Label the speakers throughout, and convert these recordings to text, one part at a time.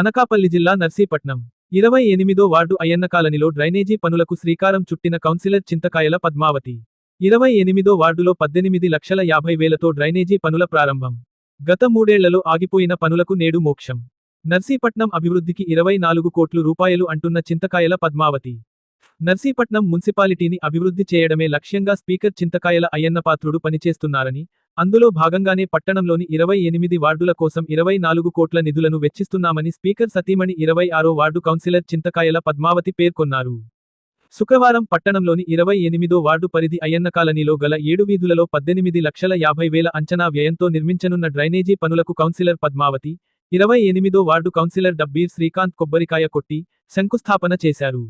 Speaker 1: అనకాపల్లి జిల్లా నర్సీపట్నం. ఇరవై ఎనిమిదో వార్డు అయ్యన్న కాలనీలో డ్రైనేజీ పనులకు శ్రీకారం చుట్టిన కౌన్సిలర్ చింతకాయల పద్మావతి. ఇరవై ఎనిమిదో వార్డులో పద్దెనిమిది లక్షల యాభై వేలతో డ్రైనేజీ పనుల ప్రారంభం. గత మూడేళ్ళలో ఆగిపోయిన పనులకు నేడు మోక్షం. నర్సీపట్నం అభివృద్ధికి ఇరవై నాలుగు కోట్లు రూపాయలు అంటున్న చింతకాయల పద్మావతి. నర్సీపట్నం మున్సిపాలిటీని అభివృద్ధి చేయడమే లక్ష్యంగా స్పీకర్ చింతకాయల అయ్యన్నపాత్రుడు పనిచేస్తున్నారని అందులో భాగంగానే పట్టణంలోని ఇరవై ఎనిమిది వార్డుల కోసం ఇరవై నాలుగు కోట్ల నిధులను వెచ్చిస్తున్నామని స్పీకర్ సతీమణి ఇరవై ఆరో వార్డు కౌన్సిలర్ చింతకాయల పద్మావతి పేర్కొన్నారు. శుక్రవారం పట్టణంలోని ఇరవై ఎనిమిదో వార్డు పరిధి అయ్యన్న కాలనీలో గల ఏడు వీధులలో పద్దెనిమిది లక్షల యాభై వేల అంచనా వ్యయంతో నిర్మించనున్న డ్రైనేజీ పనులకు కౌన్సిలర్ పద్మావతి ఇరవై ఎనిమిదో వార్డు కౌన్సిలర్ డబ్బీర్ శ్రీకాంత్ కొబ్బరికాయ కొట్టి శంకుస్థాపన చేశారు.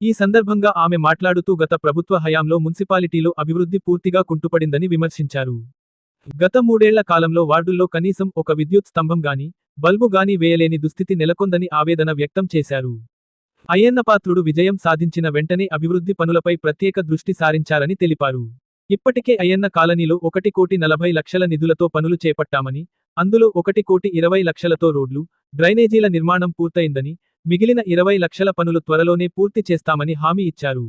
Speaker 1: ఈ సందర్భంగా ఆమె మాట్లాడుతూ గత ప్రభుత్వ హయాంలో మున్సిపాలిటీలో అభివృద్ధి పూర్తిగా కుంటుపడిందని విమర్శించారు. గత మూడేళ్ళ కాలంలో వార్డుల్లో కనీసం ఒక విద్యుత్ స్తంభం గాని బల్బు గాని వేయలేని దుస్థితి నెలకొందని ఆవేదన వ్యక్తం చేశారు. అయ్యన్నపాత్రుడు విజయం సాధించిన వెంటనే అభివృద్ధి పనులపై ప్రత్యేక దృష్టి సారించారని తెలిపారు. ఇప్పటికే అయ్యన్న కాలనీలో ఒకటి కోటి నలభై లక్షల నిధులతో పనులు చేపట్టామని అందులో ఒకటి కోటి ఇరవై లక్షలతో రోడ్లు డ్రైనేజీల నిర్మాణం పూర్తయిందని మిగిలిన ఇరవై లక్షల పనులు త్వరలోనే పూర్తి చేస్తామని హామీ ఇచ్చారు.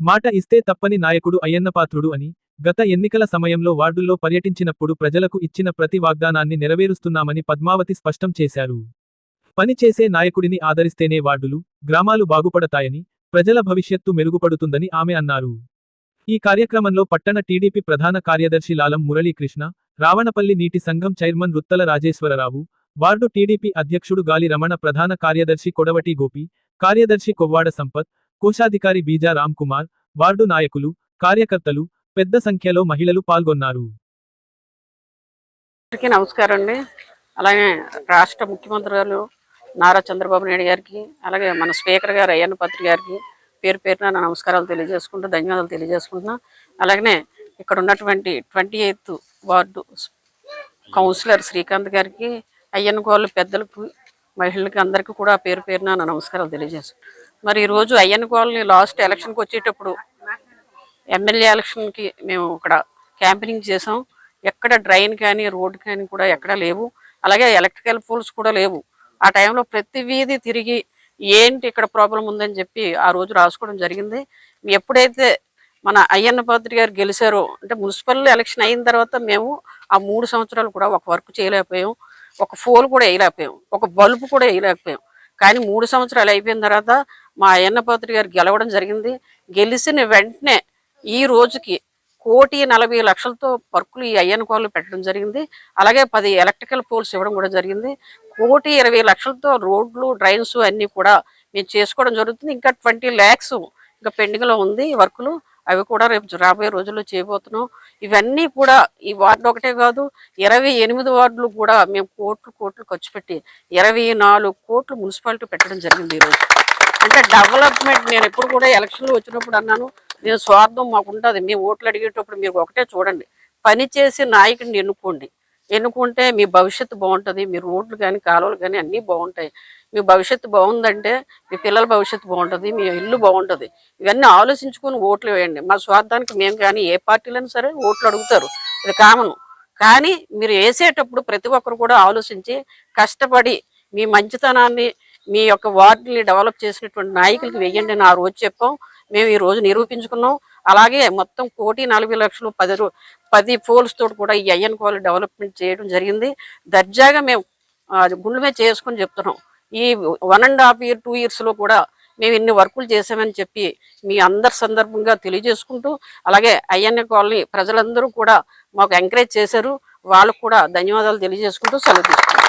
Speaker 1: మాట ఇస్తే తప్పని నాయకుడు అయ్యన్నపాత్రుడు అని గత ఎన్నికల సమయంలో వార్డుల్లో పర్యటించినప్పుడు ప్రజలకు ఇచ్చిన ప్రతి వాగ్దానాన్ని నెరవేరుస్తున్నామని పద్మావతి స్పష్టం చేశారు. పనిచేసే నాయకుడిని ఆదరిస్తేనే వార్డులు గ్రామాలు బాగుపడతాయని ప్రజల భవిష్యత్తు మెరుగుపడుతుందని ఆమె అన్నారు. ఈ కార్యక్రమంలో పట్టణ టీడీపీ ప్రధాన కార్యదర్శి లాలం మురళీకృష్ణ రావణపల్లి నీటి సంఘం chairman Ruttala Rajeswararao ward TDP అధ్యక్షుడు గాలి రమణ ప్రధాన కార్యదర్శి కొడవటి గోపి కార్యదర్శి కొవ్వాడ సంపత్ కోశాధికారి బీజా రామ్ కుమార్ వార్డు నాయకులు కార్యకర్తలు పెద్ద సంఖ్యలో మహిళలు పాల్గొన్నారు.
Speaker 2: అందరికీ నమస్కారం అండి. అలాగే రాష్ట్ర ముఖ్యమంత్రి గారు నారా చంద్రబాబు నాయుడు గారికి అలాగే మన స్పీకర్ గారు అయ్యన్న పత్రి గారికి పేరు పేరున నమస్కారాలు తెలియజేసుకుంటూ ధన్యవాదాలు తెలియజేసుకుంటున్నా. అలాగనే ఇక్కడ ఉన్నటువంటి twenty eighth ward councillor Srikanth గారికి అయ్యన్న గోళ్ళు పెద్దలకు మహిళలకి అందరికీ కూడా పేరు పేరున నా నమస్కారాలు తెలియజేస్తాను మరి ఈరోజు అయ్యన్న గోళ్ళని లాస్ట్ ఎలక్షన్కి వచ్చేటప్పుడు ఎమ్మెల్యే ఎలక్షన్కి మేము ఇక్కడ క్యాంపెనింగ్ చేసాం ఎక్కడ డ్రైన్ కానీ రోడ్ కానీ కూడా ఎక్కడ లేవు. అలాగే ఎలక్ట్రికల్ పోల్స్ కూడా లేవు. ఆ టైంలో ప్రతి వీధి తిరిగి ఏంటి ఇక్కడ ప్రాబ్లం ఉందని చెప్పి ఆ రోజు రాసుకోవడం జరిగింది. ఎప్పుడైతే మన అయ్యన్న పాత్రి గారు గెలిచారో అంటే మున్సిపల్ ఎలక్షన్ అయిన తర్వాత మేము ఆ మూడు సంవత్సరాలు కూడా ఒక వర్క్ చేయలేకపోయాం. ఒక ఫోన్ కూడా వేయలేకపోయాం. ఒక బల్బు కూడా వేయలేకపోయాం. కానీ మూడు సంవత్సరాలు అయిపోయిన తర్వాత మా అయ్యన్న పాత్రి గారు గెలవడం జరిగింది. గెలిచిన వెంటనే ఈ రోజుకి కోటి నలభై లక్షలతో వర్కులు ఈ అయ్యన్న కోళ్ళు పెట్టడం జరిగింది. అలాగే పది ఎలక్ట్రికల్ పోల్స్ ఇవ్వడం కూడా జరిగింది. కోటి ఇరవై లక్షలతో రోడ్లు డ్రైన్స్ అన్నీ కూడా మేము చేసుకోవడం జరుగుతుంది. ఇంకా ట్వంటీ ల్యాక్స్ ఇంకా పెండింగ్లో ఉంది వర్కులు. అవి కూడా రేపు రాబోయే రోజుల్లో చేయబోతున్నాం. ఇవన్నీ కూడా ఈ వార్డు ఒకటే కాదు ఇరవై ఎనిమిది వార్డులు కూడా మేము కోట్లు కోట్లు ఖర్చు పెట్టి ఇరవై నాలుగు కోట్లు మున్సిపాలిటీ పెట్టడం జరిగింది ఈరోజు అంటే డెవలప్మెంట్ నేను ఎప్పుడు కూడా ఎలక్షన్లు వచ్చినప్పుడు అన్నాను నేను స్వార్థం మాకు ఉంటుంది. మేము ఓట్లు అడిగేటప్పుడు మీరు ఒకటే చూడండి. పని చేసి నాయకుడిని ఎన్నుకోండి. ఎన్నుకుంటే మీ భవిష్యత్తు బాగుంటుంది. మీ రోడ్లు కానీ కాలువలు కానీ అన్నీ బాగుంటాయి. మీ భవిష్యత్తు బాగుందంటే మీ పిల్లల భవిష్యత్తు బాగుంటుంది. మీ ఇల్లు బాగుంటుంది. ఇవన్నీ ఆలోచించుకొని ఓట్లు వేయండి. మా స్వార్థానికి మేము కానీ ఏ పార్టీలైనా సరే ఓట్లు అడుగుతారు. ఇది కామను. కానీ మీరు వేసేటప్పుడు ప్రతి ఒక్కరు కూడా ఆలోచించి కష్టపడి మీ మంచితనాన్ని మీ యొక్క వార్డుని డెవలప్ చేసినటువంటి నాయకులకి వెయ్యండి అని ఆ రోజు చెప్పాం. మేము ఈ రోజు నిరూపించుకున్నాం. అలాగే మొత్తం కోటి నలభై లక్షలు పది పది పోల్స్ తోటి కూడా ఈ అయ్యన్ కోల్ డెవలప్మెంట్ చేయడం జరిగింది. దర్జాగా మేము గుండెమే గుండె మీద చెప్తున్నాం. ఈ one and half year two ఇయర్స్లో కూడా మేము ఇన్ని వర్కులు చేసామని చెప్పి మీ అందరి సందర్భంగా తెలియజేసుకుంటూ అలాగే అయ్యన్న కాలనీ ప్రజలందరూ కూడా మాకు ఎంకరేజ్ చేశారు. వాళ్ళకు కూడా ధన్యవాదాలు తెలియజేసుకుంటూ సెలవు తీసుకుంటాం